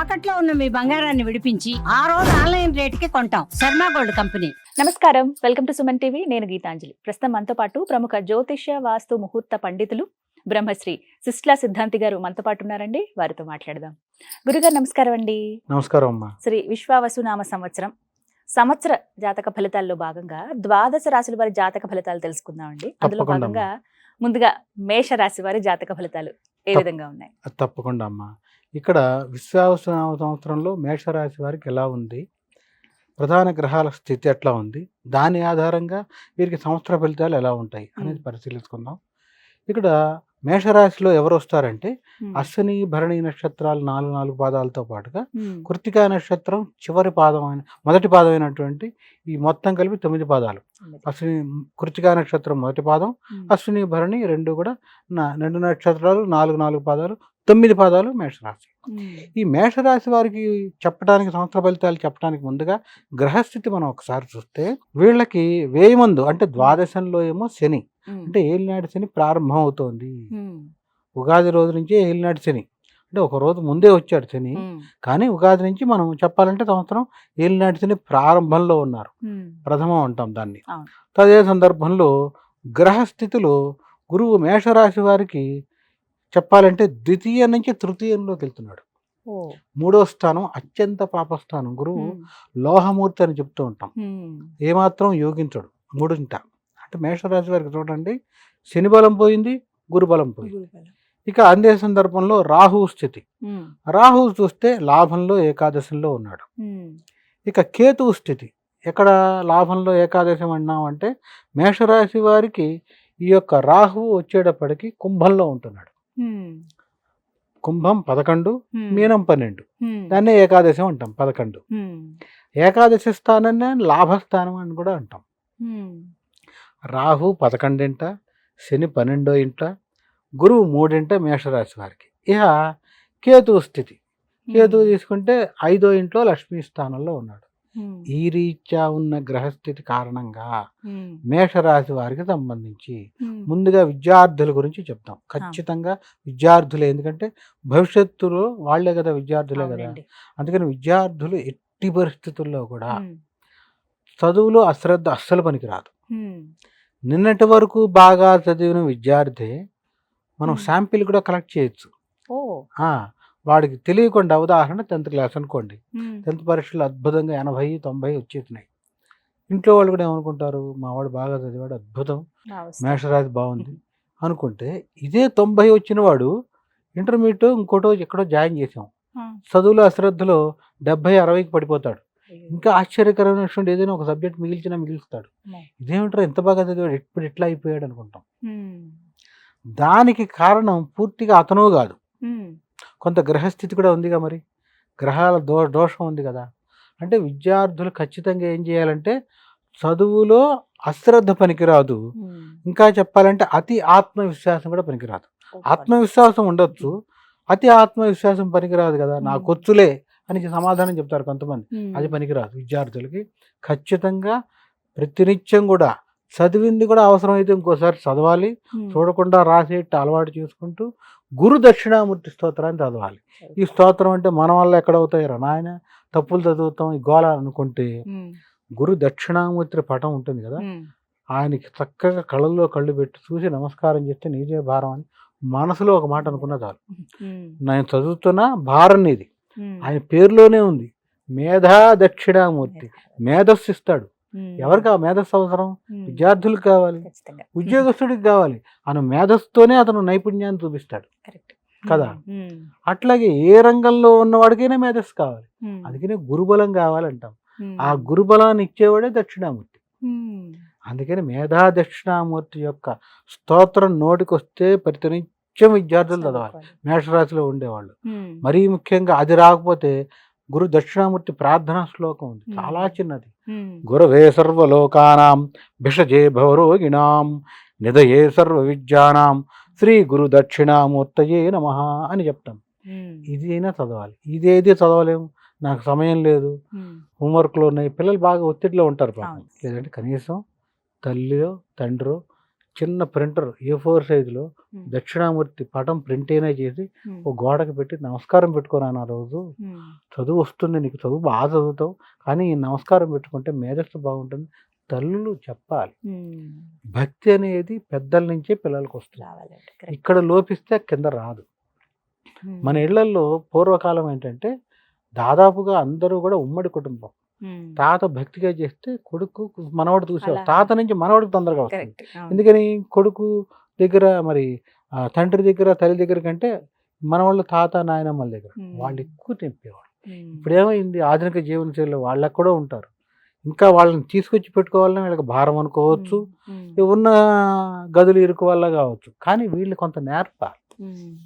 తాకట్లో ఉన్న మీ బంగారాన్ని విడిపించి ఆ రోజు ఆన్లైన్ రేటుకి కొంటాం. Sharma gold company. నమస్కారం. Welcome to Suman TV. నేను గీతాంజలి. ప్రస్తుతం మనతో పాటు ప్రముఖ జ్యోతిష్య వాస్తు ముహూర్త పండితులు బ్రహ్మశ్రీ సిస్లా సిద్ధాంతి గారు మనతో పాటు ఉన్నారండి. వారితో మాట్లాడదాం. గురుగారు నమస్కారం అండి. నమస్కారం అమ్మా. శ్రీ విశ్వావసు నామ సంవత్సరం. సంవత్సర జాతక ఫలితాల్లో భాగంగా ద్వాదశ రాశుల వారి జాతక ఫలితాలు తెలుసుకుందామండి అందులో తప్పకుండా భాగంగా ముందుగా మేష రాశి వారి జాతక ఫలితాలు ఏ విధంగా ఉన్నాయి? తప్పకుండా అమ్మా. ఇక్కడ విశ్వావసనామ సంవత్సరంలో మేషరాశి వారికి ఎలా ఉంది ప్రధాన గ్రహాల స్థితి ఎట్లా ఉంది దాని ఆధారంగా వీరికి సంవత్సర ఫలితాలు ఎలా ఉంటాయి అనేది. పరిశీలించుకుందాం ఇక్కడ మేషరాశిలో ఎవరు వస్తారంటే. అశ్విని భరణి నక్షత్రాలు నాలుగు నాలుగు పాదాలతో పాటుగా. కృతికా నక్షత్రం చివరి పాదం అయిన మొదటి పాదం అయినటువంటి ఈ మొత్తం కలిపి తొమ్మిది పాదాలు అశ్విని కృతికా నక్షత్రం మొదటి పాదం. అశ్విని భరణి రెండు కూడా నా- రెండు నక్షత్రాలు నాలుగు నాలుగు పాదాలు తొమ్మిది పాదాలు మేషరాశి. ఈ మేషరాశి వారికి చెప్పడానికి సంవత్సర ఫలితాలు చెప్పడానికి ముందుగా గ్రహస్థితి మనం ఒకసారి చూస్తే వీళ్ళకి వేయి మందు అంటే ద్వాదశంలో ఏమో శని. అంటే ఏలినాటి శని ప్రారంభం అవుతోంది. ఉగాది రోజు నుంచే ఏలినాటి శని అంటే ఒక రోజు ముందే వచ్చాడు శని. కానీ ఉగాది నుంచి మనం చెప్పాలంటే సంవత్సరం ఏలినాటి శని ప్రారంభంలో ఉన్నారు. ప్రథమం అంటాం దాన్ని. అదే సందర్భంలో గ్రహస్థితిలో గురువు మేషరాశి వారికి చెప్పాలంటే ద్వితీయ నుంచి తృతీయంలోకి వెళ్తున్నాడు. మూడో స్థానం అత్యంత పాపస్థానం గురువు హ్మ్. లోహమూర్తి అని చెప్తూ ఉంటాం. ఏమాత్రం యోగించడు మూడింట అంటే మేషరాశి వారికి చూడండి శని బలం పోయింది గురుబలం పోయింది. ఇక అందే సందర్భంలో రాహు స్థితి. రాహు చూస్తే లాభంలో ఏకాదశంలో ఉన్నాడు. ఇక కేతువు స్థితి ఎక్కడ లాభంలో ఏకాదశం అన్నామంటే మేషరాశి వారికి ఈ యొక్క రాహువు వచ్చేటప్పటికి కుంభంలో ఉంటున్నాడు. కుంభం పదకొండు. మీనం పన్నెండు. దాన్నే ఏకాదశం అంటాం పదకొండు. ఏకాదశి స్థానాన్ని లాభస్థానం అని కూడా అంటాం. రాహు పదకొండింట శని పన్నెండో ఇంట గురువు మూడింట మేషరాశి వారికి ఇక కేతువు స్థితి కేతువు తీసుకుంటే ఐదో ఇంట్లో లక్ష్మీ స్థానంలో ఉన్నాడు. ఈ రీత్యా ఉన్న గ్రహస్థితి కారణంగా. మేషరాశి వారికి సంబంధించి. ముందుగా విద్యార్థుల గురించి చెప్తాం ఖచ్చితంగా విద్యార్థులే ఎందుకంటే భవిష్యత్తులో వాళ్ళే కదా విద్యార్థులే కదా. అందుకని విద్యార్థులు ఎట్టి పరిస్థితుల్లో కూడా. చదువులో అశ్రద్ధ అస్సలు పనికిరాదు. నిన్నటి వరకు బాగా చదివిన విద్యార్థి మనం. శాంపిల్ కూడా కలెక్ట్ చేయొచ్చు వాడికి తెలియకుండా ఉదాహరణ టెన్త్ క్లాస్ అనుకోండి. టెన్త్ పరీక్షలు అద్భుతంగా ఎనభై తొంభై వచ్చేసినాయి ఇంట్లో వాళ్ళు కూడా ఏమనుకుంటారు మా వాడు బాగా చదివాడు అద్భుతం. మేషరాశి బాగుంది అనుకుంటే ఇదే తొంభై వచ్చిన వాడు ఇంటర్మీడియట్ ఇంకోటో ఎక్కడో జాయిన్ చేసాం. చదువులో అశ్రద్ధలో డెబ్బై అరవైకి పడిపోతాడు. ఇంకా ఆశ్చర్యకరమైన విషయం ఏదైనా ఒక సబ్జెక్ట్ మిగిల్చినా మిగిల్స్తాడు. ఇదేమిటారు ఎంత బాగా చదివాడు ఇప్పుడు ఎట్లా అయిపోయాడు అనుకుంటాం. దానికి కారణం పూర్తిగా అతను కాదు. కొంత గ్రహస్థితి కూడా ఉందిగా మరి గ్రహాల దో దోషం ఉంది కదా అంటే విద్యార్థులు ఖచ్చితంగా ఏం చేయాలంటే చదువులో అశ్రద్ధ పనికిరాదు. ఇంకా చెప్పాలంటే అతి ఆత్మవిశ్వాసం కూడా పనికిరాదు. ఆత్మవిశ్వాసం ఉండొచ్చు అతి ఆత్మవిశ్వాసం పనికిరాదు కదా Hmm. నాకొచ్చులే అని సమాధానం చెప్తారు కొంతమంది. అది పనికిరాదు విద్యార్థులకి ఖచ్చితంగా ప్రతినిత్యం కూడా చదివింది కూడా అవసరమైతే ఇంకోసారి చదవాలి. చూడకుండా రాసేట్టు అలవాటు చేసుకుంటూ గురు దక్షిణామూర్తి స్తోత్రాన్ని చదవాలి ఈ స్తోత్రం అంటే మన వల్ల ఎక్కడవుతాయి నాయన తప్పులు చదువుతాం ఈ గోళ అనుకుంటే. గురు దక్షిణామూర్తి పటం ఉంటుంది కదా. ఆయనకి చక్కగా కళ్ళల్లో కళ్ళు పెట్టి చూసి నమస్కారం చేస్తే నీదే భారం అని మనసులో ఒక మాట అనుకున్న చాలు. నేను చదువుతున్నా భారం నీది హ్మ్. ఆయన పేరులోనే ఉంది మేధా దక్షిణామూర్తి మేధస్సు ఇస్తాడు. ఎవరికి ఆ మేధస్సు అవసరం. విద్యార్థులకు కావాలి. ఉద్యోగస్తుడికి కావాలి అతను మేధస్సుతోనే అతను నైపుణ్యాన్ని చూపిస్తాడు. కదా? అట్లాగే ఏ రంగంలో ఉన్నవాడికైనా మేధస్సు కావాలి. అందుకనే గురుబలం కావాలంటాం. ఆ గురుబలాన్ని ఇచ్చేవాడే దక్షిణామూర్తి. అందుకని మేధా దక్షిణామూర్తి యొక్క స్తోత్రం నోటికి వస్తే ప్రతినిత్యం విద్యార్థులు చదవాలి. మేషరాశిలో ఉండేవాళ్ళు. మరీ ముఖ్యంగా అది రాకపోతే గురు దక్షిణామూర్తి ప్రార్థనా శ్లోకం ఉంది. చాలా చిన్నది. గురవే సర్వలోకానాం భిషజే భవరోగిణాం నిదయే సర్వ విద్యానాం శ్రీ గురు దక్షిణామూర్తయే నమ అని చెప్తాం. ఇది అయినా చదవాలి. ఇదేది చదవలేము. నాకు సమయం లేదు. హోంవర్క్లు ఉన్నాయి. పిల్లలు బాగా ఒత్తిడిలో ఉంటారు. లేదంటే కనీసం తల్లిలో తండ్రో చిన్న ప్రింటర్ ఏ ఫోర్ సైజులో దక్షిణామూర్తి పటం ప్రింట్ అయినా చేసి ఒక గోడకి పెట్టి నమస్కారం పెట్టుకున్నాను ఆ రోజు. చదువు వస్తుంది నీకు చదువు బాగా చదువుతావు కానీ ఈ నమస్కారం పెట్టుకుంటే మేధస్సు బాగుంటుంది. తల్లులు చెప్పాలి. భక్తి అనేది పెద్దల నుంచే పిల్లలకు వస్తుంది. ఇక్కడ లోపిస్తే కింద రాదు. మన ఇళ్ళల్లో పూర్వకాలం ఏంటంటే దాదాపుగా అందరూ కూడా ఉమ్మడి కుటుంబం. తాత భక్తిగా చేస్తే కొడుకు మనవడు అలా. తాత నుంచి మనవడికి తొందరగా వస్తుంది. ఎందుకని కొడుకు దగ్గర మరి తండ్రి దగ్గర తల్లి దగ్గర కంటే మనవాళ్ళు తాత నాయనమ్మల దగ్గర. వాళ్ళు ఎక్కువ నింపేవాళ్ళు ఉమ్, ఇప్పుడు ఏమైంది ఆధునిక జీవనశైలిలో వాళ్ళకు కూడా ఉంటారు. ఇంకా వాళ్ళని తీసుకొచ్చి పెట్టుకోవాలని వీళ్ళకి భారం అనుకోవచ్చు. ఉన్న గదులు ఇరుకు వల్ల కావచ్చు. కానీ వీళ్ళు కొంత నేర్పాలి.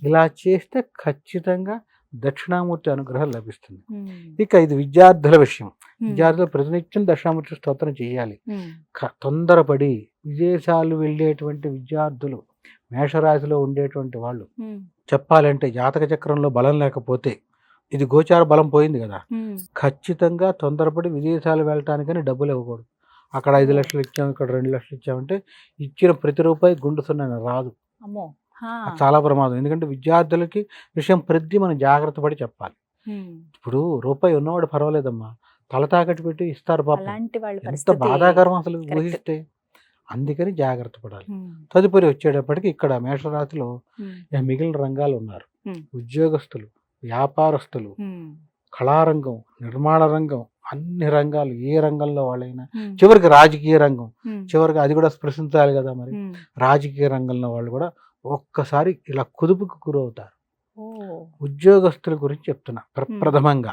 ఇలా చేస్తే ఖచ్చితంగా దక్షిణామూర్తి అనుగ్రహం లభిస్తుంది. ఇక ఇది విద్యార్థుల విషయం. విద్యార్థులు ప్రతినిత్యం దక్షిణామూర్తి స్తోత్రం చేయాలి. తొందరపడి విదేశాలు వెళ్ళేటువంటి విద్యార్థులు మేషరాశిలో ఉండేటువంటి వాళ్ళు చెప్పాలంటే జాతక చక్రంలో బలం లేకపోతే ఇది గోచార బలం పోయింది కదా. ఖచ్చితంగా తొందరపడి విదేశాలు వెళ్ళటానికని డబ్బులు ఇవ్వకూడదు. అక్కడ ఐదు లక్షలు ఇచ్చాం ఇక్కడ రెండు లక్షలు ఇచ్చామంటే ఇచ్చిన ప్రతి రూపాయి గుండుసున్న రాదు. చాలా ప్రమాదం. ఎందుకంటే విద్యార్థులకి విషయం ప్రతి మనం జాగ్రత్త పడి చెప్పాలి. ఇప్పుడు రూపాయి ఉన్నవాడు పర్వాలేదమ్మా. తల తాకట్టు పెట్టి ఇస్తారు పాపం. ఎంత బాధాకరం అసలు. ఊహిస్తే. అందుకని జాగ్రత్త పడాలి. తదుపరి వచ్చేటప్పటికి ఇక్కడ మేషరాశిలో మిగిలిన రంగాలు ఉన్నారు. ఉద్యోగస్తులు వ్యాపారస్తులు కళారంగం నిర్మాణ రంగం అన్ని రంగాలు ఏ రంగంలో వాళ్ళైనా. చివరికి రాజకీయ రంగం. చివరికి అది కూడా స్పృశించాలి కదా మరి. రాజకీయ రంగంలో వాళ్ళు కూడా ఒక్కసారి ఇలా కుదుపుకు గురవుతారు. ఉద్యోగస్తుల గురించి చెప్తున్నా ప్రప్రథమంగా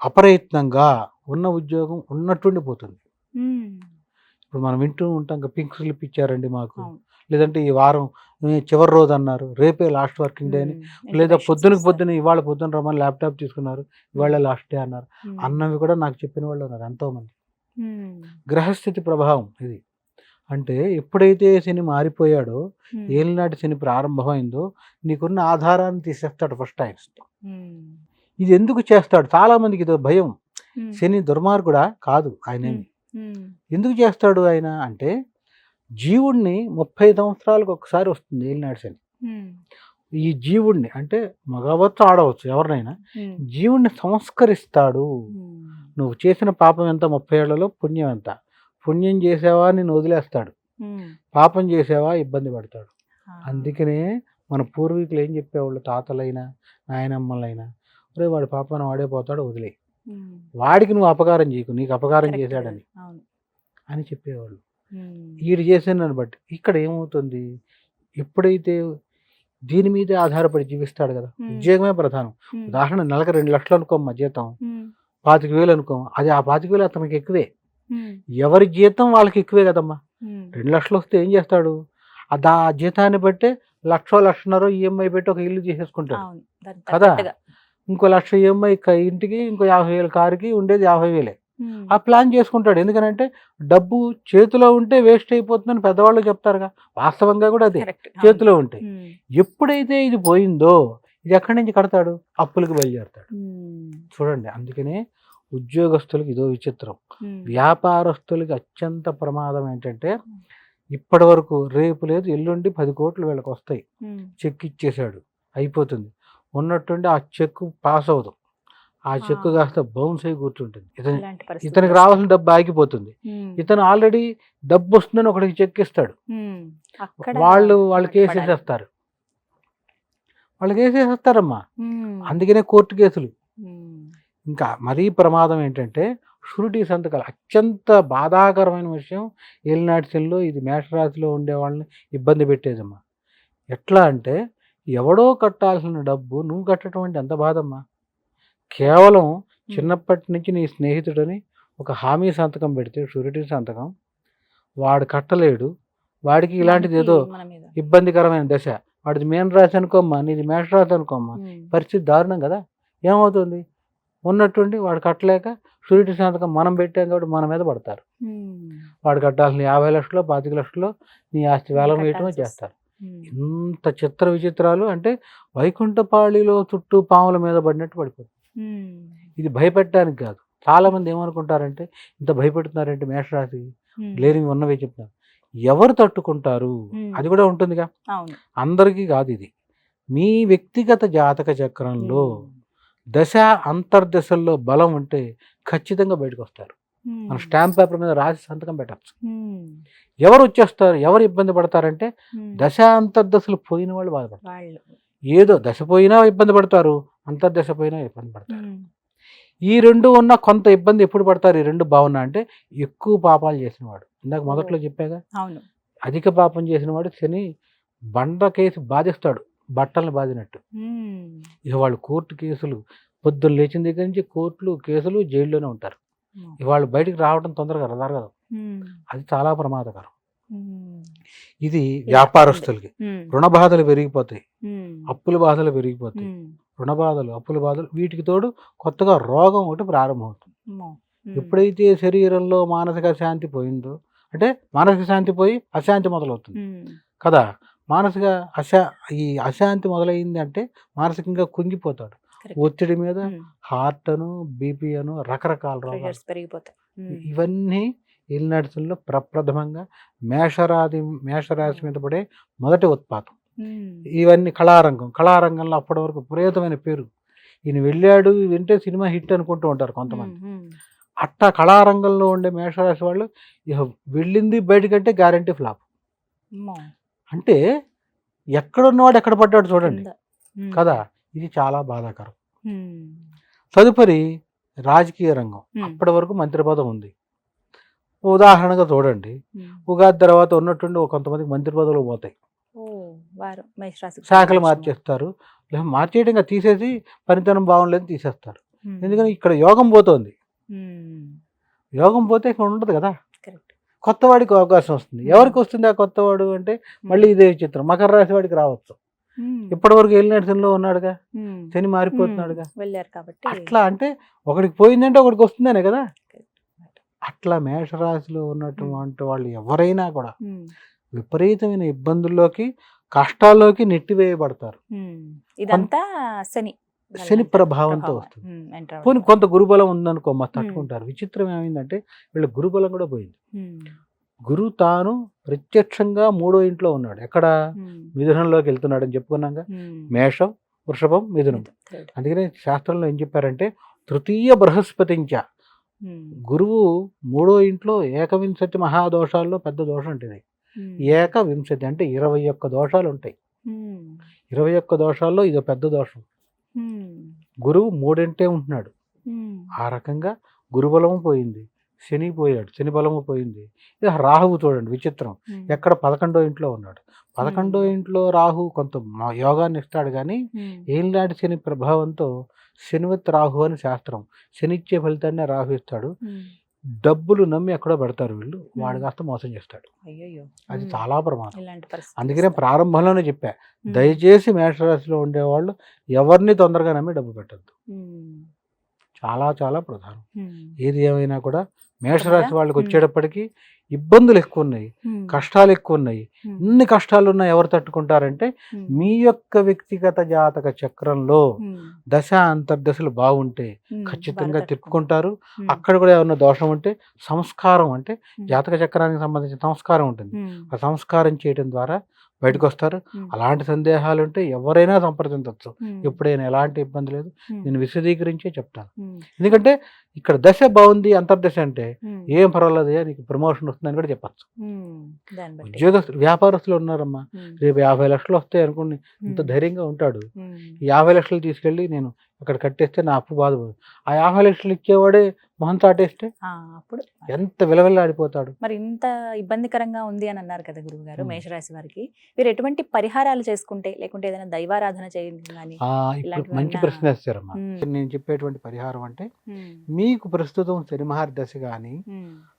అప్రయత్నంగా ఉన్న ఉద్యోగం ఉన్నట్టుండి పోతుంది. ఇప్పుడు మనం వింటూ ఉంటాం పింక్ స్లిప్ ఇచ్చారండి మాకు. లేదంటే ఈ వారం చివరి రోజు అన్నారు రేపే లాస్ట్ వర్కింగ్ డే అని. లేదా పొద్దునకి. పొద్దున ఇవాళ పొద్దున రమ్మని ల్యాప్టాప్ తీసుకున్నారు ఇవాళ లాస్ట్ డే అన్నారు. అన్నవి కూడా నాకు చెప్పిన వాళ్ళు ఉన్నారు ఎంతో మంది ఉమ్, గ్రహస్థితి ప్రభావం ఇది. అంటే ఎప్పుడైతే శని మారిపోయాడో ఏలినాటి శని ప్రారంభమైందో నీకున్న ఆధారాన్ని తీసేస్తాడు ఫస్ట్ ఆయన. ఇది ఎందుకు చేస్తాడు? చాలా మందికి ఇదో భయం. శని దుర్మార్గుడా? కాదు ఆయన ఎందుకు చేస్తాడు ఆయన? అంటే జీవుణ్ణి ముప్పై సంవత్సరాలకు ఒకసారి వస్తుంది ఏలినాటి శని. ఈ జీవుణ్ణి అంటే మగవచ్చు ఆడవచ్చు ఎవరినైనా. జీవుణ్ణి సంస్కరిస్తాడు. నువ్వు చేసిన పాపం ఎంత? ముప్పై ఏళ్ళలో పుణ్యం ఎంత? పుణ్యం చేసావా నేను వదిలేస్తాడు. పాపం చేసావా ఇబ్బంది పడతాడు. అందుకనే మన పూర్వీకులు ఏం చెప్పేవాళ్ళు? తాతలైనా నాయనమ్మలైనా ఒరే వాడి పాపాన్ని వాడే పోతాడు వదిలే. వాడికి నువ్వు అపకారం చేయకు నీకు అపకారం చేశాడని. అని చెప్పేవాళ్ళు. వీడు చేసిన బట్టి. ఇక్కడ ఏమవుతుంది? ఎప్పుడైతే దీని మీదే ఆధారపడి జీవిస్తాడు కదా. ఉద్యోగమే ప్రధానం. ఉదాహరణ నెలకు రెండు లక్షలు అనుకోమ్మా జీతం. పాతిక వేలు అనుకో అది ఆ పాతిక వేలు అతనికి ఎక్కువే. ఎవరి జీతం వాళ్ళకి ఎక్కువే కదమ్మా. రెండు లక్షలు వస్తే ఏం చేస్తాడు? ఆ దా జీతాన్ని బట్టే లక్షో లక్షన్నర ఈఎంఐ పెట్టి ఒక ఇల్లు చేసేసుకుంటాడు కదా? ఇంకో లక్ష ఈఎంఐ ఇంటికి ఇంకో యాభై వేలు కారుకి ఉండేది యాభై వేలే. ఆ ప్లాన్ చేసుకుంటాడు. ఎందుకనంటే డబ్బు చేతిలో ఉంటే వేస్ట్ అయిపోతుందని పెద్దవాళ్ళు చెప్తారుగా. వాస్తవంగా కూడా అదే. చేతిలో ఉంటాయి ఉమ్, ఎప్పుడైతే ఇది పోయిందో ఇది ఎక్కడి నుంచి కడతాడు? అప్పులకు బయలుదేరతాడు. చూడండి. అందుకనే ఉద్యోగస్తులకు ఇదో విచిత్రం. వ్యాపారస్తులకి అత్యంత ప్రమాదం ఏంటంటే ఇప్పటి వరకు రేపు లేదు ఎల్లుండి పది కోట్లు వీళ్ళకి వస్తాయి. చెక్ ఇచ్చేశాడు. అయిపోతుంది. ఉన్నట్టుండి ఆ చెక్ పాస్ అవ్వదు ఆ చెక్. కాస్త బౌన్స్ అయి కూర్చుంటుంది. ఇతని ఇతనికి రావాల్సిన డబ్బు ఆగిపోతుంది. ఇతను ఆల్రెడీ డబ్బు వస్తుందని ఒకటికి చెక్ ఇస్తాడు. వాళ్ళు వాళ్ళకి పడాలి. వేసేసేస్తారు వాళ్ళకి వేసేసేస్తారమ్మా ఉమ్, అందుకనే కోర్టు కేసులు. ఇంకా మరీ ప్రమాదం ఏంటంటే షూరిటీ సంతకాలు. అత్యంత బాధాకరమైన విషయం ఏలినాటి శనిలో ఇది మేషరాశిలో ఉండే వాళ్ళని ఇబ్బంది పెట్టేదమ్మా. ఎట్లా అంటే ఎవడో కట్టాల్సిన డబ్బు నువ్వు కట్టడం అంటే ఎంత బాధమ్మా. కేవలం చిన్నప్పటి నుంచి నీ స్నేహితుడని ఒక హామీ సంతకం పెడితే షూరిటీ సంతకం వాడు కట్టలేడు వాడికి ఇలాంటిది ఏదో. ఇబ్బందికరమైన దశ. వాడిది మేన రాశి అనుకోమ్మా నీది మేష రాశి అనుకోమ్మా పరిస్థితి దారుణం కదా. ఏమవుతుంది? ఉన్నట్టుండి వాడు కట్టలేక షూరిటీ సంతకం మనం పెట్టాం కాబట్టి మన మీద పడతారు. వాడు కట్టాల్సిన యాభై లక్షలు పాతిక లక్షలు నీ ఆస్తి వేలం వేయటమే చేస్తారు. ఇంత చిత్ర విచిత్రాలు అంటే వైకుంఠపాళిలో చుట్టూ పాముల మీద పడినట్టు పడిపోతుంది ఇది భయపెట్టడానికి కాదు. చాలా మంది ఏమనుకుంటారంటే ఇంత భయపెడుతున్నారంటే మేషరాశి? లేనివి ఉన్నవే చెప్తున్నారు. ఎవరు తట్టుకుంటారు. అది కూడా ఉంటుందిగా. అందరికీ కాదు ఇది. మీ వ్యక్తిగత జాతక చక్రంలో. దశ అంతర్దశల్లో బలం ఉంటే ఖచ్చితంగా బయటకు వస్తారు. మన స్టాంప్ పేపర్ మీద రాసి సంతకం పెట్టచ్చు. ఎవరు వచ్చేస్తారు ఎవరు ఇబ్బంది పడతారంటే. దశ అంతర్దశలు పోయిన వాళ్ళు బాధపడతారు. ఏదో దశ పోయినా ఇబ్బంది పడతారు అంతర్దశ పోయినా ఇబ్బంది పడతారు. ఈ రెండు ఉన్న కొంత ఇబ్బంది ఎప్పుడు పడతారు ఈ రెండు బాగున్నా అంటే ఎక్కువ పాపాలు చేసినవాడు. ఇందాక మొదట్లో చెప్పాగా అధిక పాపం చేసినవాడు శని బండ కేసు బాధిస్తాడు. బట్టలను బాధినట్టు ఉమ్. ఇక వాళ్ళు కోర్టు కేసులు పొద్దున్న లేచిన దగ్గర నుంచి కోర్టులు కేసులు జైల్లోనే ఉంటారు వాళ్ళు బయటికి రావడం తొందరగా ఉమ్. అది చాలా ప్రమాదకరం. ఇది వ్యాపారస్తులకి. రుణ బాధలు పెరిగిపోతాయి. అప్పుల బాధలు పెరిగిపోతాయి. రుణ బాధలు అప్పుల బాధలు వీటికి తోడు కొత్తగా రోగం ఒకటి ప్రారంభమవుతుంది. ఎప్పుడైతే శరీరంలో మానసిక శాంతి పోయిందో అంటే మానసిక శాంతి పోయి అశాంతి మొదలవుతుంది. కదా మానసిక అశా ఈ అశాంతి మొదలైంది అంటే మానసికంగా కుంగిపోతాడు. ఒత్తిడి మీద. హార్ట్ అను బీపీ అను రకరకాల రోగాలు పెరిగిపోతాయి. ఇవన్నీ ఇల్నడ్స్లో ప్రప్రథమంగా మేషరాది మేషరాశి మీద పడే మొదటి ఉత్పాతం. ఇవన్నీ కళారంగం కళారంగంలో అప్పటి వరకు విపరీతమైన పేరు ఈయన వెళ్ళాడు వింటే సినిమా హిట్ అనుకుంటూ ఉంటారు కొంతమంది. అట్టా కళారంగంలో ఉండే మేషరాశి వాళ్ళు వెళ్ళింది బయటకంటే గ్యారంటీ ఫ్లాప్. అంటే ఎక్కడున్నవాడు ఎక్కడ పడ్డాడు చూడండి. కింద. ఇది చాలా బాధాకరం. తదుపరి రాజకీయ రంగం. అప్పటి వరకు మంత్రి పదవి ఉంది. ఉదాహరణగా చూడండి. ఉగాది తర్వాత ఉన్నట్టుండి కొంతమందికి మంత్రి పదవులు పోతాయి శాఖలు మార్చేస్తారు. లేదా మార్చేయడంగా తీసేసి పనితనం బాగుండలేదు తీసేస్తారు. ఎందుకని? ఇక్కడ యోగం పోతోంది. యోగం పోతే ఇక్కడ ఉండదు కదా? కరెక్ట్ కొత్త వాడికి అవకాశం వస్తుంది ఎవరికి వస్తుంది ఆ కొత్తవాడు అంటే మళ్ళీ ఇదే చిత్రం మకర రాశి వాడికి రావచ్చు. ఇప్పటి వరకు వెళ్ళినట్టులో ఉన్నాడుగా ఉమ్. శని మారిపోతున్నాడుగా. వెళ్ళారు కాబట్టి అట్లా అంటే ఒకడికి పోయిందంటే ఒకడికి వస్తుందనే కదా. అట్లా మేషరాశిలో ఉన్నటువంటి వాళ్ళు ఎవరైనా కూడా. విపరీతమైన ఇబ్బందుల్లోకి కష్టాల్లోకి నెట్టివేయబడతారు. ఇదంతా శని శని. ప్రభావంతో ప్రభావం. వస్తుంది పోనీ. కొంత గురుబలం ఉందనుకో మా తట్టుకుంటారు విచిత్రం ఏమైందంటే వీళ్ళ గురుబలం కూడా పోయింది. గురువు తాను ప్రత్యక్షంగా మూడో ఇంట్లో ఉన్నాడు ఎక్కడ. మిథునంలోకి వెళ్తున్నాడు అని చెప్పుకున్నాగా ఉమ్. మేషం వృషభం మిథునం. అందుకనే శాస్త్రంలో ఏం చెప్పారంటే తృతీయ బృహస్పతించ. గురువు మూడో ఇంట్లో ఏకవింశతి మహాదోషాల్లో పెద్ద దోషం ఉంటుంది ఉమ్. ఏక వింశతి అంటే ఇరవై ఒక్క దోషాలు ఉంటాయి. ఇరవై ఒక్క దోషాల్లో ఇది పెద్ద దోషం. గురువు మూడింటే ఉంటున్నాడు. ఆ రకంగా గురుబలము పోయింది. శని పోయాడు. శని బలము పోయింది. ఇక రాహువు చూడండి విచిత్రం. ఎక్కడ పదకొండో ఇంట్లో ఉన్నాడు. పదకొండో ఇంట్లో రాహు కొంత యోగాన్ని ఇస్తాడు కానీ. ఏలినాటి శని ప్రభావంతో శనివత్ రాహు అని శాస్త్రం. శని ఇచ్చే ఫలితాన్ని రాహు ఇస్తాడు. డబ్బులు నమ్మి ఎక్కడో పెడతారు వీళ్ళు వాడు కాస్త మోసం చేస్తాడు. అది. చాలా ప్రమాదం అందుకనే. ప్రారంభంలోనే చెప్పా. దయచేసి మేషరాశిలో ఉండేవాళ్ళు ఎవరిని తొందరగా నమ్మి డబ్బు పెట్టద్దు. చాలా చాలా ప్రధానం. ఏది ఏమైనా కూడా మేషరాశి? వాళ్ళకి. వచ్చేటప్పటికి ఇబ్బందులు ఎక్కువ ఉన్నాయి. కష్టాలు ఎక్కువ ఉన్నాయి. ఇన్ని కష్టాలు ఉన్నాయి ఎవరు తట్టుకుంటారంటే. మీ యొక్క వ్యక్తిగత జాతక చక్రంలో. దశ అంతర్దశలు బాగుంటే. ఖచ్చితంగా తిప్పుకుంటారు. అక్కడ కూడా ఏమన్నా దోషం ఉంటే సంస్కారం అంటే. జాతక చక్రానికి సంబంధించిన సంస్కారం ఉంటుంది. ఆ సంస్కారం చేయడం ద్వారా బయటకు వస్తారు. అలాంటి సందేహాలు ఉంటే ఎవరైనా సంప్రదించవచ్చు. ఎప్పుడైనా ఎలాంటి ఇబ్బంది లేదు. నేను విశదీకరించే చెప్తాను. ఎందుకంటే ఇక్కడ దశ బాగుంది అంతర్దశ అంటే. ఏం పర్వాలేదు నీకు ప్రమోషన్ వస్తుందని కూడా చెప్పచ్చు ఉద్యోగస్తులు వ్యాపారస్తులు ఉన్నారమ్మా. రేపు యాభై లక్షలు వస్తాయి అనుకోండి ఇంత. ధైర్యంగా ఉంటాడు యాభై లక్షలు తీసుకెళ్ళి నేను అక్కడ కట్టేస్తే నా అప్పు బాధపడదు ఆ యాభై లక్షలు ఇచ్చేవాడే మొహం చాటేస్తే అప్పుడు ఎంత విలవిల్లాడిపోతాడు మరి ఇంత ఇబ్బందికరంగా ఉంది అని అన్నారు కదా గురువు గారు. మేషరాశి వారికి మీరు ఎటువంటి పరిహారాలు చేసుకుంటే లేకుంటే ఏదైనా దైవారాధన ఇలాంటివన్నా- మంచి ప్రశ్న వేస్తారమ్మా. నేను చెప్పేటువంటి పరిహారం అంటే. మీకు ప్రస్తుతం శనిమహార దశ కానీ.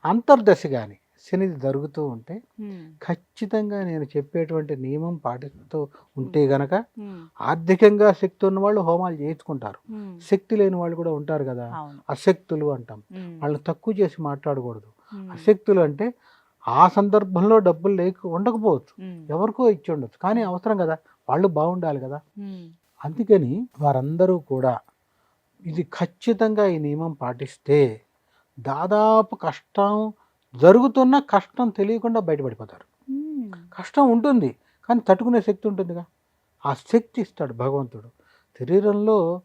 అంతర్దశ కానీ శని జరుగుతూ ఉంటే. ఖచ్చితంగా నేను చెప్పేటువంటి నియమం పాటిస్తూ ఉంటే గనక. ఆర్థికంగా శక్తి ఉన్న వాళ్ళు హోమాలు చేయించుకుంటారు. శక్తి లేని వాళ్ళు కూడా ఉంటారు కదా అశక్తులు అంటాం. వాళ్ళని తక్కువ చేసి మాట్లాడకూడదు. అశక్తులు అంటే ఆ సందర్భంలో డబ్బులు లేక ఉండకపోవచ్చు. ఎవరికో ఇచ్చి ఉండొచ్చు కానీ అవసరం కదా వాళ్ళు బాగుండాలి కదా. అందుకని వారందరూ కూడా ఇది ఖచ్చితంగా ఈ నియమం పాటిస్తే దాదాపు కష్టం జరుగుతున్న కష్టం తెలియకుండా బయటపడిపోతారు. కష్టం ఉంటుంది కానీ తట్టుకునే శక్తి ఉంటుందిగా ఆ శక్తి ఇస్తాడు భగవంతుడు శరీరంలో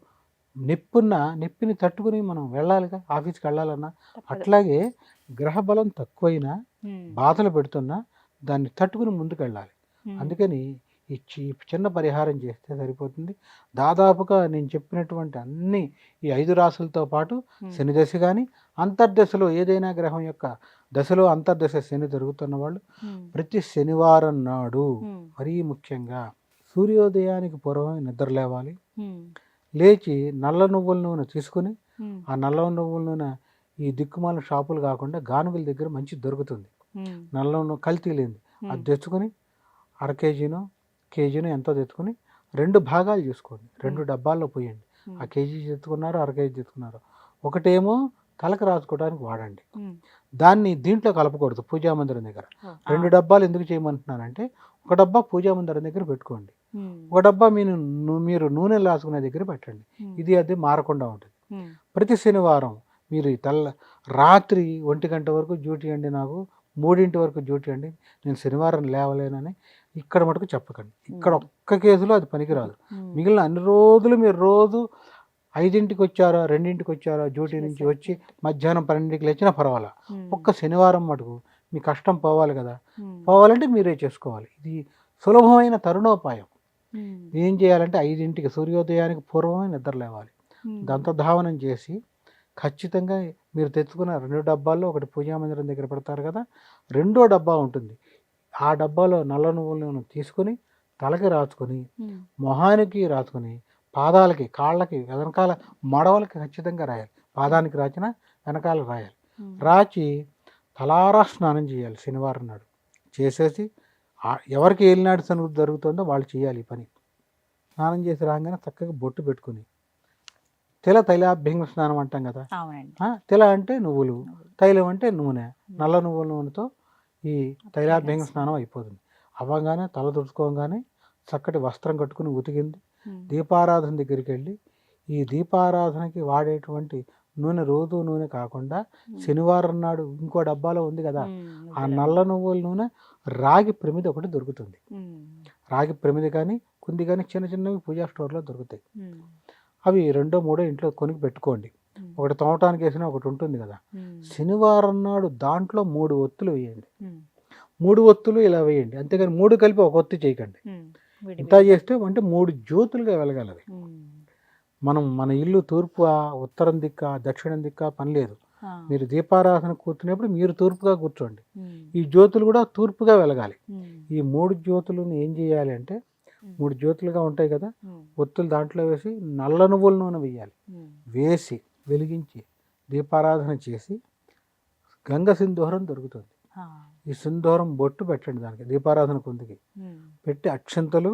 నిప్పున్న నిప్పిని తట్టుకుని మనం వెళ్ళాలిగా ఆఫీస్కి వెళ్ళాలన్నా. అట్లాగే గ్రహ బలం తక్కువైనా. బాధలు పెడుతున్నా దాన్ని తట్టుకుని ముందుకు వెళ్ళాలి. అందుకని ఈ చి- చిన్న పరిహారం చేస్తే సరిపోతుంది దాదాపుగా నేను చెప్పినటువంటి అన్ని ఈ ఐదు రాసులతో పాటు. శని దశ కానీ అంతర్దశలో ఏదైనా గ్రహం యొక్క దశలో అంతర్దశ శని జరుగుతున్న వాళ్ళు. ప్రతి శనివారం నాడు. మరీ ముఖ్యంగా సూర్యోదయానికి పూర్వమే నిద్ర లేవాలి. లేచి నల్ల నువ్వుల నూనె తీసుకుని. ఆ నల్ల నువ్వుల నూనె ఈ దిక్కుమాల షాపులు కాకుండా గానుగుల దగ్గర మంచి దొరుకుతుంది. నల్ల కల్తీ లేనిది అది. తెచ్చుకొని అర కేజీనో కేజీనో ఎంతో తెచ్చుకొని రెండు భాగాలు చేసుకోండి రెండు డబ్బాల్లో పోయండి. ఆ కేజీ తెచ్చుకున్నారు అర కేజీ తెచ్చుకున్నారు ఒకటేమో తలకు రాసుకోవడానికి వాడండి. దాన్ని దీంట్లో కలపకూడదు పూజా మందిరం దగ్గర. రెండు. డబ్బాలు ఎందుకు చేయమంటున్నానంటే ఒక డబ్బా పూజా మందిరం దగ్గర పెట్టుకోండి. ఒక డబ్బా మీరు మీరు నూనె రాసుకునే దగ్గర పెట్టండి. ఇది అది మారకుండా ఉంటుంది. ప్రతి శనివారం మీరు తెల్ల రాత్రి ఒంటి గంట వరకు డ్యూటీ అండి నాకు మూడింటి వరకు డ్యూటీ అండి నేను శనివారం లేవలేనని ఇక్కడ మటుకు చెప్పకండి ఇక్కడ ఒక్క కేసులో అది పనికిరాదు. మిగిలిన అన్ని రోజులు మీరు రోజు ఐదింటికి వచ్చారో రెండింటికి వచ్చారో డ్యూటీ నుంచి వచ్చి మధ్యాహ్నం పన్నెండింటికి లేచినా పర్వాలా. ఒక్క శనివారం మటుకు మీ కష్టం పోవాలి కదా. పోవాలంటే మీరే చేసుకోవాలి ఇది సులభమైన తరుణోపాయం. ఏం చేయాలంటే ఐదింటికి సూర్యోదయానికి పూర్వమే నిద్ర లేవాలి. దంతధావనం చేసి ఖచ్చితంగా మీరు తెచ్చుకున్న రెండు డబ్బాల్లో ఒకటి పూజా మందిరం దగ్గర పెడతారు కదా రెండో డబ్బా ఉంటుంది ఆ డబ్బాలో నల్ల నువ్వుల నూనె తీసుకొని తలకి రాచుకొని. మొహానికి రాచుకొని పాదాలకి కాళ్ళకి వెనకాల మడవలకి ఖచ్చితంగా రాయాలి. పాదానికి రాచిన వెనకాల రాయాలి. రాచి తలారా స్నానం చేయాలి శనివారం నాడు. చేసేసి ఎవరికి ఏలినాడు సను జరుగుతుందో వాళ్ళు చేయాలి ఈ పని. స్నానం చేసి రాగానే చక్కగా బొట్టు పెట్టుకుని తెల తైలాభ్యంగ స్నానం అంటాం కదా? తెల అంటే నువ్వులు. తైలం అంటే నూనె నల్ల నువ్వుల నూనెతో ఈ తైలాభ్యంగ స్నానం అయిపోతుంది అవ్వగానే తల తుడుచుకోగానే చక్కటి వస్త్రం కట్టుకుని ఉతికింది. దీపారాధన దగ్గరికి వెళ్ళి ఈ దీపారాధనకి వాడేటువంటి నూనె రోజు నూనె కాకుండా శనివారం నాడు ఇంకో డబ్బాలో ఉంది కదా. ఆ నల్ల నువ్వుల నూనె రాగి ప్రమిది ఒకటి దొరుకుతుంది. రాగి ప్రమిది కానీ కుంది కానీ చిన్న చిన్నవి పూజా స్టోర్లో దొరుకుతాయి. అవి రెండో మూడో ఇంట్లో కొనికి పెట్టుకోండి. ఒకటి తోమటానికి వేసిన ఒకటి ఉంటుంది కదా. శనివారం నాడు దాంట్లో మూడు ఒత్తులు వేయండి. మూడు ఒత్తులు ఇలా వేయండి అంతేగాని మూడు కలిపి ఒక ఒత్తి చేయకండి ఇంత చేస్తే అంటే మూడు జ్యోతులుగా వెలగాలి. మనం మన ఇల్లు తూర్పు ఉత్తరం దిక్క దక్షిణం దిక్క పని లేదు. మీరు దీపారాధన కూర్చున్నప్పుడు మీరు తూర్పుగా కూర్చోండి. ఈ జ్యోతులు కూడా తూర్పుగా వెలగాలి. ఈ మూడు జ్యోతులను ఏం చేయాలి అంటే. మూడు జ్యోతులుగా ఉంటాయి కదా. ఒత్తులు దాంట్లో వేసి నల్ల నువ్వుల నూనె వేయాలి. వేసి వెలిగించి దీపారాధన చేసి గంగ సింధూరం దొరుకుతుంది. ఈ సింధూరం బొట్టు పెట్టండి దానికి దీపారాధన కుందికి. పెట్టి అక్షంతలు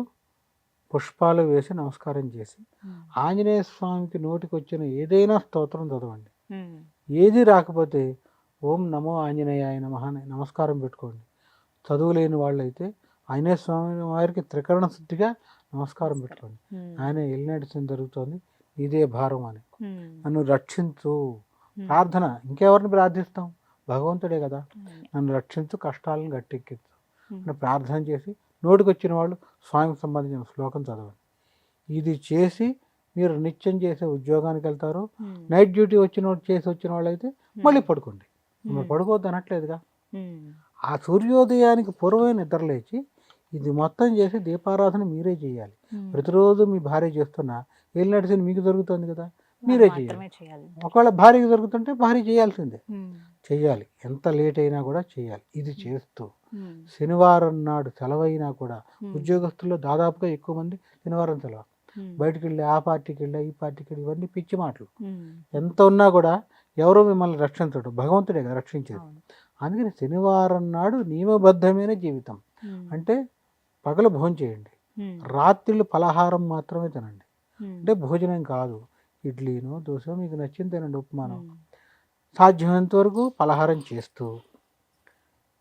పుష్పాలు వేసి నమస్కారం చేసి. ఆంజనేయ స్వామికి నోటికి వచ్చిన ఏదైనా స్తోత్రం చదవండి. ఏది రాకపోతే ఓం నమో ఆంజనేయాయ నమః నమస్కారం పెట్టుకోండి చదువు లేని వాళ్ళైతే ఆంజనేయ స్వామి వారికి త్రికరణ శుద్ధిగా నమస్కారం పెట్టుకోండి. ఆయన ఎల్లినడిసిన జరుగుతోంది ఇదే భారం అని. నన్ను రక్షించు. ప్రార్థన ఇంకెవరిని ప్రార్థిస్తాం భగవంతుడే కదా. నన్ను రక్షించు కష్టాలను గట్టెక్కించు. అని ప్రార్థన చేసి నోటికి వచ్చిన వాళ్ళు స్వామికి సంబంధించిన శ్లోకం చదవండి ఇది చేసి మీరు నిత్యం చేసే ఉద్యోగానికి వెళ్తారు. నైట్ డ్యూటీ వచ్చిన చేసి వచ్చిన వాళ్ళు అయితే మళ్ళీ పడుకోండి పడుకోవద్దు అనట్లేదుగా. ఆ సూర్యోదయానికి పూర్వమే నిద్ర లేచి ఇది మొత్తం చేసి దీపారాధన మీరే చేయాలి. ప్రతిరోజు మీ భార్య చేస్తున్నా ఏళ్ళు నడిచిన మీకు జరుగుతుంది కదా మీరే చేయాలి ఒకవేళ భార్యకి జరుగుతుంటే భార్య చేయాల్సిందే. చేయాలి ఎంత లేట్ అయినా కూడా చేయాలి ఇది చేస్తూ. శనివారం నాడు సెలవైనా కూడా. ఉద్యోగస్తుల్లో దాదాపుగా ఎక్కువ మంది శనివారం సెలవు. బయటికి వెళ్ళి ఆ పార్టీకి వెళ్ళి ఈ పార్టీకి వెళ్ళి ఇవన్నీ పిచ్చి మాటలు. ఎంత ఉన్నా కూడా ఎవరో మిమ్మల్ని రక్షించడు భగవంతుడే కదా రక్షించేది. అందుకని శనివారం నాడు నియమబద్ధమైన జీవితం. అంటే పగలు భోజనం చేయండి. రాత్రిళ్ళు పలహారం మాత్రమే తినండి. అంటే భోజనం కాదు. ఇడ్లీను దోశ మీకు నచ్చింది తినండి ఉప్మానం. సాధ్యమైనంత వరకు పలహారం చేస్తూ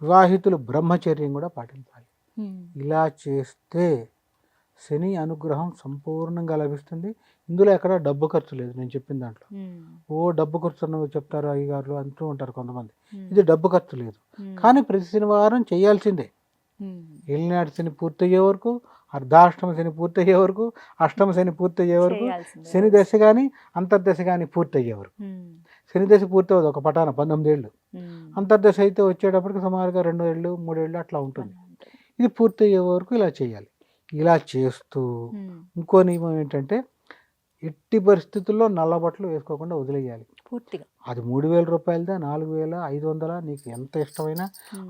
వివాహితులు బ్రహ్మచర్యం కూడా పాటించాలి. ఇలా చేస్తే శని అనుగ్రహం సంపూర్ణంగా లభిస్తుంది. ఇందులో ఎక్కడ డబ్బు ఖర్చు లేదు నేను చెప్పిన దాంట్లో. ఓ డబ్బు ఖర్చు అన్నవి చెప్తారు అయ్యగారులు అంటూ ఉంటారు కొంతమంది. ఇది డబ్బు ఖర్చు లేదు. కానీ ప్రతి శనివారం చేయాల్సిందే. ఏలినాటి శని పూర్తయ్యే వరకు అర్ధాష్టమ శని పూర్తయ్యే వరకు అష్టమ శని పూర్తయ్యే వరకు శని దశ కానీ అంతర్దశ కానీ పూర్తయ్యే వరకు. శని దశ పూర్తవుతుంది ఒక పటాన పంతొమ్మిది ఏళ్ళు. అంతర్దశ అయితే వచ్చేటప్పటికి సుమారుగా రెండు ఏళ్ళు మూడేళ్ళు అట్లా ఉంటుంది. ఇది పూర్తయ్యే వరకు ఇలా చేయాలి. ఇలా చేస్తూ ఇంకో నియమం ఏంటంటే ఎట్టి పరిస్థితుల్లో నల్ల బట్టలు వేసుకోకుండా వదిలేయాలి. పూర్తిగా. అది మూడు వేల రూపాయలదా నాలుగు వేల ఐదు వందల నీకు ఎంత ఇష్టమైనా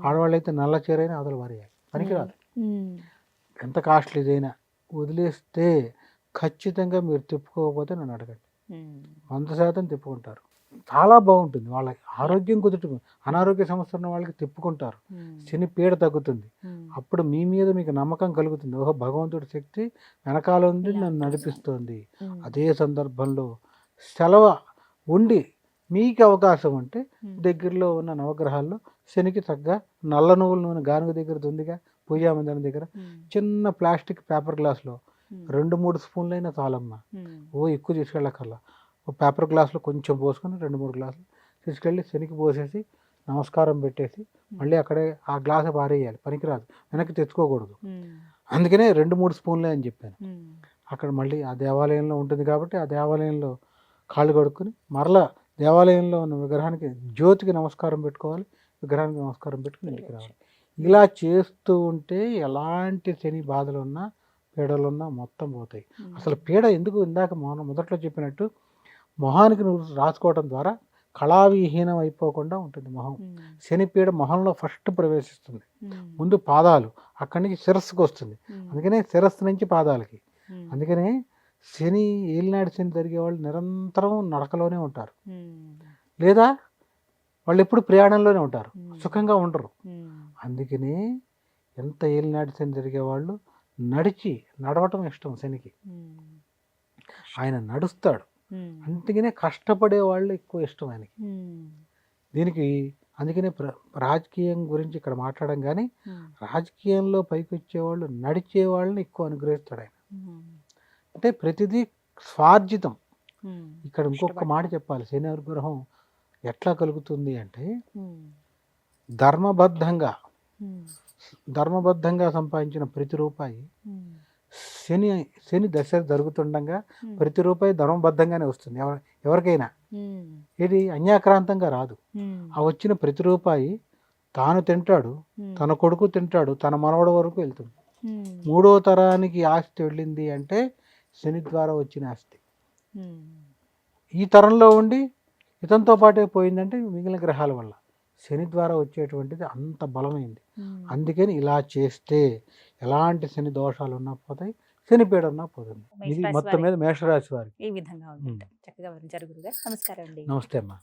ఆడవాళ్ళు అయితే నల్ల చీరైనా అదలు వారేయాలి. పనికిరాదు. ఎంత కాస్ట్లీదైనా వదిలేస్తే ఖచ్చితంగా మీరు తిప్పుకోకపోతే నన్ను అడగండి. వంద శాతం తిప్పుకుంటారు. చాలా బాగుంటుంది. వాళ్ళకి ఆరోగ్యం కుదురుతుంది అనారోగ్య సమస్య ఉన్న వాళ్ళకి తిప్పుకుంటారు. శని పీడ తగ్గుతుంది. అప్పుడు మీ మీద మీకు నమ్మకం కలుగుతుంది. ఓహో భగవంతుడి శక్తి వెనకాల ఉంది నన్ను నడిపిస్తుంది. అదే సందర్భంలో సెలవు ఉండి మీకు అవకాశం ఉంటే దగ్గరలో ఉన్న నవగ్రహాల్లో శనికి తగ్గ నల్ల నువ్వుల నూనె గానుగ దగ్గర ఉందిగా పూజా మందిరం దగ్గర చిన్న ప్లాస్టిక్ పేపర్ గ్లాస్లో రెండు మూడు స్పూన్లైనా చాలమ్మా. ఓ ఎక్కువ తీసుకెళ్ళకల్లా ఓ పేపర్ గ్లాసులో కొంచెం పోసుకొని రెండు మూడు గ్లాసులు తీసుకెళ్ళి శనికి పోసేసి నమస్కారం పెట్టేసి మళ్ళీ అక్కడే ఆ గ్లాస్ పారేయాలి. పనికిరాదు. వెనక్కి తెచ్చుకోకూడదు. అందుకనే రెండు మూడు స్పూన్లే అని చెప్పాను. అక్కడ మళ్ళీ ఆ దేవాలయంలో ఉంటుంది కాబట్టి ఆ దేవాలయంలో కాళ్ళు కడుక్కొని మరలా దేవాలయంలో ఉన్న విగ్రహానికి జ్యోతికి నమస్కారం పెట్టుకోవాలి. విగ్రహానికి నమస్కారం పెట్టుకుని ఇంటికి రావాలి. ఇలా చేస్తూ ఉంటే ఎలాంటి శని బాధలు ఉన్నా పీడలు ఉన్నా మొత్తం పోతాయి. అసలు పీడ ఎందుకు ఇందాక మొన్న మొదట్లో చెప్పినట్టు మొహానికి నువ్వు రాసుకోవడం ద్వారా కళావిహీనం అయిపోకుండా ఉంటుంది మొహం. శని పీడ మొహంలో ఫస్ట్ ప్రవేశిస్తుంది. ముందు పాదాలు అక్కడి నుంచి శిరస్సుకు వస్తుంది అందుకనే శిరస్సు నుంచి పాదాలకి. అందుకనే శని ఏలినాడు శని జరిగే వాళ్ళు నిరంతరం నడకలోనే ఉంటారు. లేదా వాళ్ళు ఎప్పుడు ప్రయాణంలోనే ఉంటారు. సుఖంగా ఉండరు. అందుకనే ఎంత ఏలినాడు శని జరిగే వాళ్ళు నడిచి నడవటం ఇష్టం శనికి. ఆయన నడుస్తాడు. అందుకనే కష్టపడే వాళ్ళు ఎక్కువ ఇష్టం ఆయనకి. దీనికి అందుకనే ప్ర రాజకీయం గురించి ఇక్కడ మాట్లాడడం కానీ రాజకీయంలో పైకి వచ్చేవాళ్ళు నడిచే వాళ్ళని ఎక్కువ అనుగ్రహిస్తాడు ఆయన. అంటే ప్రతిదీ స్వార్జితం. ఇక్కడ ఇంకొక మాట చెప్పాలి. శని అనుగ్రహం ఎట్లా కలుగుతుంది అంటే ధర్మబద్ధంగా ధర్మబద్ధంగా సంపాదించిన ప్రతి రూపాయి శని శని దశ జరుగుతుండగా ప్రతి రూపాయి ధర్మబద్ధంగానే వస్తుంది. ఎవ ఎవరికైనా. ఇది అన్యాక్రాంతంగా రాదు. ఆ వచ్చిన ప్రతి రూపాయి తాను తింటాడు తన కొడుకు తింటాడు తన మనవడు వరకు వెళ్తుంది. మూడో తరానికి ఆస్తి వెళ్ళింది అంటే శని ద్వారా వచ్చిన ఆస్తి. ఈ తరంలో ఉండి ఇతనితో పాటే పోయిందంటే మిగిలిన గ్రహాల వల్ల. శని ద్వారా వచ్చేటువంటిది అంత బలమైంది. అందుకని ఇలా చేస్తే ఎలాంటి శని దోషాలు ఉన్నా పోతాయి శని పీడ ఉన్నా పోతుంది. ఇది మొత్తం మీద మేషరాశి వారికి. ఈ విధంగా చక్కగా నమస్కారం అండి. నమస్తే అమ్మా.